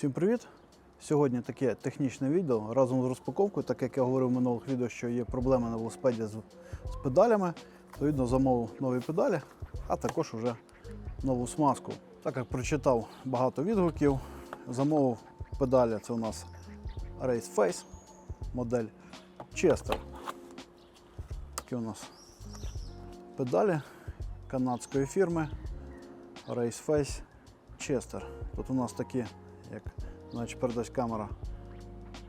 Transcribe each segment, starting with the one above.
Всім привіт! Сьогодні таке технічне відео разом з розпаковкою, так як я говорив в минулих відео, що є проблеми на велосипеді з, з педалями. Відповідно, замовив нові педалі, а також вже нову смазку. Так як прочитав багато відгуків, замовив педалі. Це у нас Race Face, модель Chester. Такі у нас педалі канадської фірми Race Face Chester. Тут у нас такі, як значить, передасть камера,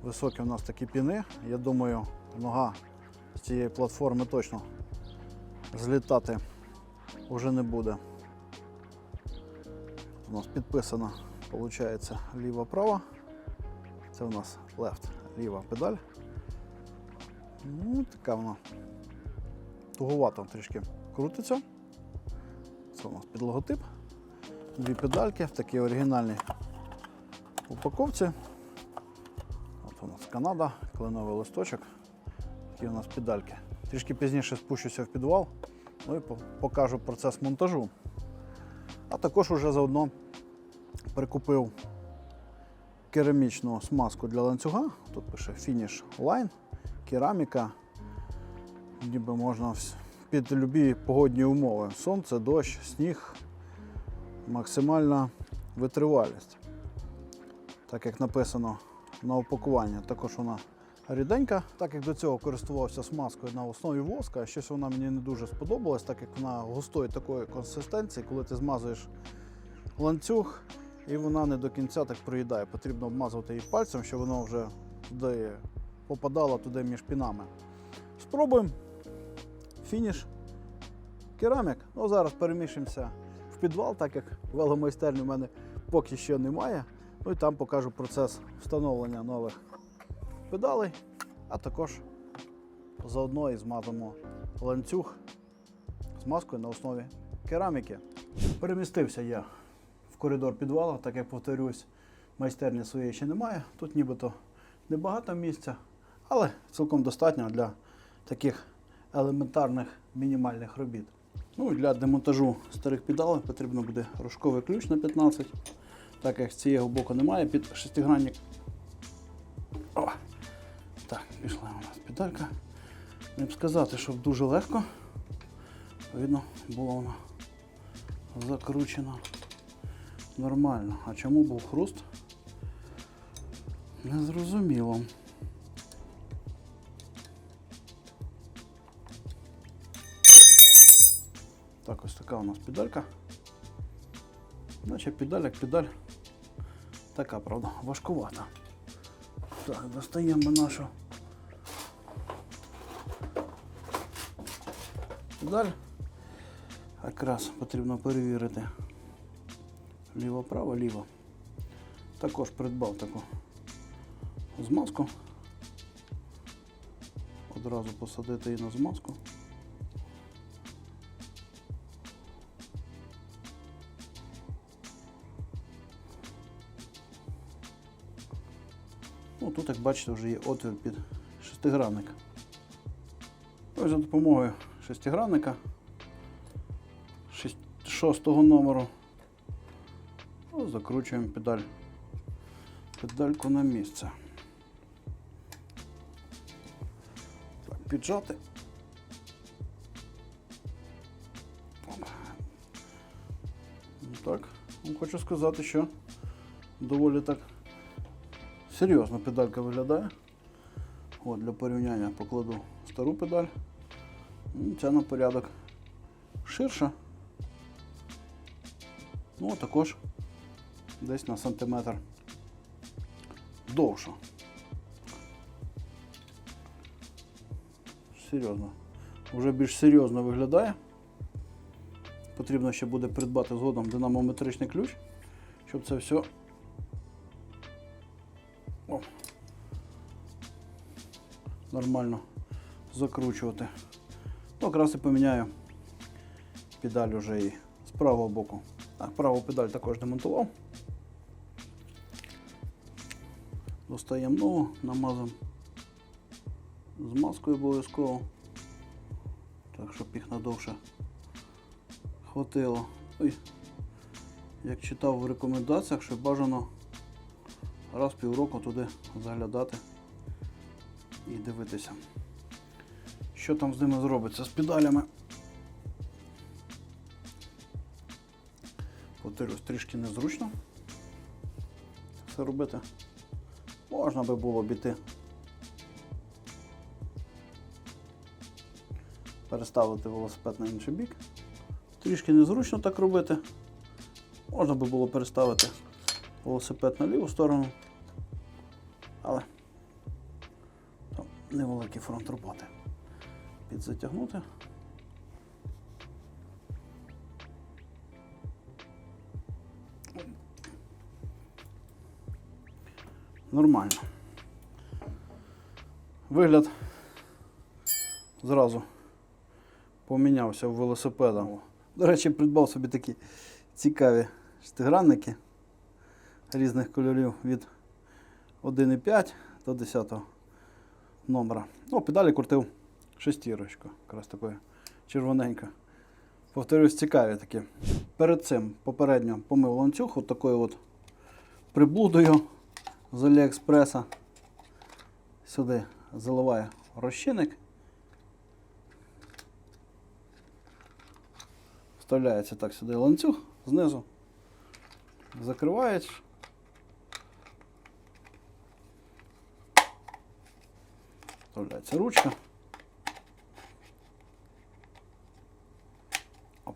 високі у нас такі піни. Я думаю, нога з цієї платформи точно злітати вже не буде. У нас підписана, виходить, ліва-права. Це у нас left, ліва педаль. Ну, така вона туговато трішки крутиться. Це у нас під логотип. Дві педальки в такій оригінальній упаковці. От у нас Канада, кленовий листочок. Такі у нас педальки. Трішки пізніше спущуся в підвал, ну і покажу процес монтажу. А також уже заодно прикупив керамічну смазку для ланцюга. Тут пише Finish Line, кераміка. Ніби можна під любі погодні умови. Сонце, дощ, сніг, максимальна витривалість. Так як написано на упакуванні, також вона ріденька. Так як до цього користувався смазкою на основі воска, щось вона мені не дуже сподобалась, так як вона густої такої консистенції, коли ти змазуєш ланцюг, і вона не до кінця так проїдає. Потрібно обмазувати її пальцем, щоб воно вже туди попадало туди між пінами. Спробуємо. Фініш. Керамік. Ну, зараз перемішуємося в підвал, так як веломайстерні в мене поки що немає. Ну і там покажу процес встановлення нових педалей, а також заодно і змазимо ланцюг з маскою на основі кераміки. Перемістився я в коридор підвалу, так як повторюсь, майстерні своєї ще немає. Тут нібито небагато місця, але цілком достатньо для таких елементарних мінімальних робіт. Ну і для демонтажу старих педалей потрібно буде рожковий ключ на 15, так як з цієї боку немає під шестигранник. О! Так, пішла у нас педалька. Не б сказати, що дуже легко. Видно, була вона закручена нормально. А чому був хруст? Незрозуміло. Так, ось така у нас педалька. Наче педаль як педаль. Така, правда, важкувата. Так, достаємо нашу педаль. Якраз потрібно перевірити ліво-право, ліво. Також придбав таку змазку. Одразу посадити її на змазку. Ну, тут, як бачите, вже є отвір під шестигранник. Ось за допомогою шестигранника шостого номеру ну, закручуємо педаль, педальку на місце. Так, піджати. Оп. Ну, Так, ну, хочу сказати, що доволі так серйозно педалька виглядає. От, для порівняння покладу стару педаль. Ну, Ця на порядок ширша. Ну, а також десь на сантиметр довша. Серйозно. Вже більш серйозно виглядає. Потрібно ще буде придбати згодом динамометричний ключ, щоб це все о, нормально закручувати. Ну, якраз і поміняю педаль уже і з правого боку. Так, праву педаль також демонтував. Достаємо нову, намазуємо змазкою обов'язково. Так, щоб їх надовше хватило. Ой, як читав в рекомендаціях, що бажано раз півроку туди заглядати і дивитися, що там з ними зробиться з педалями. Повторюсь, трішки незручно все робити. Можна би було б іти. Переставити велосипед на інший бік. Трішки незручно так робити. Можна би було переставити велосипед на ліву сторону. Але там невеликий фронт роботи. Підзатягнути. Нормально. Вигляд зразу помінявся в велосипеда. До речі, придбав собі такі цікаві штигранники різних кольорів від 1,5 до 10 номера. Ну, педалі крутив шестірочку, якраз такою червоненька. Повторюсь, цікаві такі. Перед цим попередньо помив ланцюг от такою от приблудою з Аліекспреса. Сюди заливаю розчинник. Вставляється так сюди ланцюг знизу. Закриваєш. Вставляється ручка. Оп.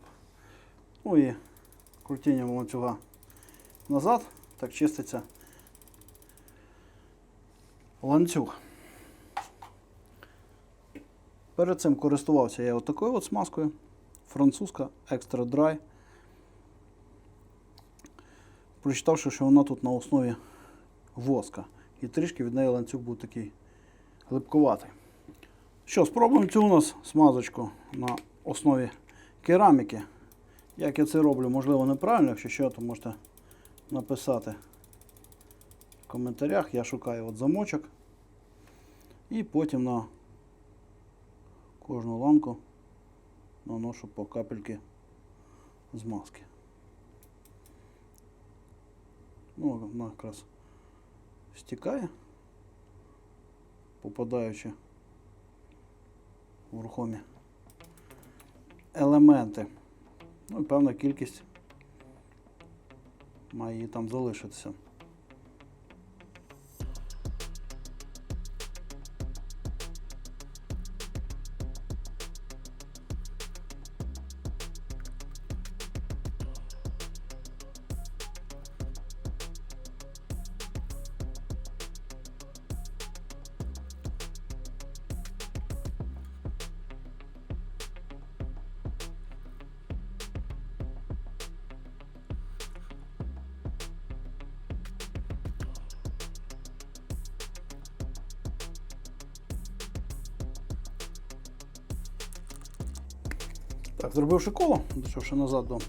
Ну і крутінням ланцюга назад. Так чиститься ланцюг. Перед цим користувався я отакою от смазкою. Французька Extra Dry. Прочитавши, що вона тут на основі воска. І трішки від неї ланцюг був такий глибкуватий. Що, спробуємо цю у нас смазочку на основі кераміки. Як я це роблю, можливо, неправильно, якщо що, то можете написати в коментарях. Я шукаю от замочок. І потім на кожну ланку наношу по капельки змазки. Ну, вона якраз стікає, попадаючи в рухомі елементи. Ну і певна кількість має її там залишитися. Так, зробивши коло, дійшовши назад до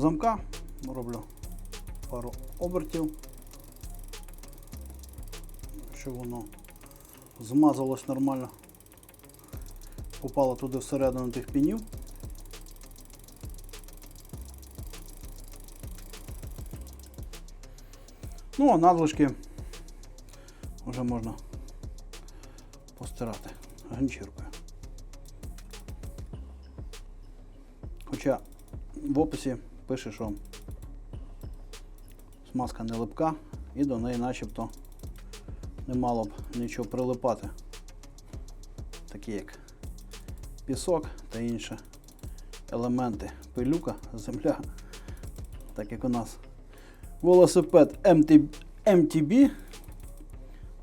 замка, роблю пару обертів, щоб воно змазалось нормально, попало туди всередину тих пінів. Ну, а надлишки вже можна постирати ганчіркою. В описі пише, що смазка не липка і до неї начебто не мало б нічого прилипати. Такі як пісок та інші елементи. Пилюка, земля. Так як у нас велосипед MT, MTB.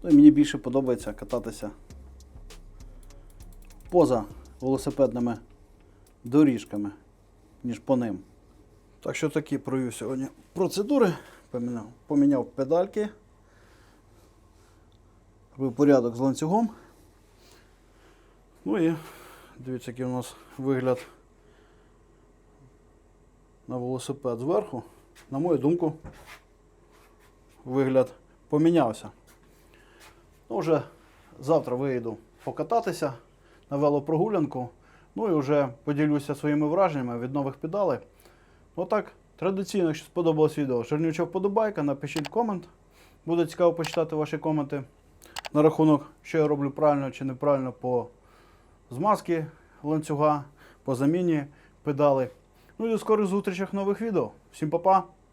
Ну, і мені більше подобається кататися поза велосипедними доріжками ніж по ним. Так що такі провів сьогодні процедури. Поміняв, поміняв педальки. Робив порядок з ланцюгом. Ну і дивіться, який у нас вигляд на велосипед зверху. На мою думку, вигляд помінявся. Ну, вже завтра вийду покататися на велопрогулянку. Ну і вже поділюся своїми враженнями від нових педалей. Отак Традиційно, якщо сподобалось відео, жирнючок подобайка, напишіть комент. Буде цікаво почитати ваші коменти на рахунок, що я роблю правильно чи неправильно по змазки ланцюга, по заміні педали. Ну і до скорих зустрічей нових відео. Всім па-па!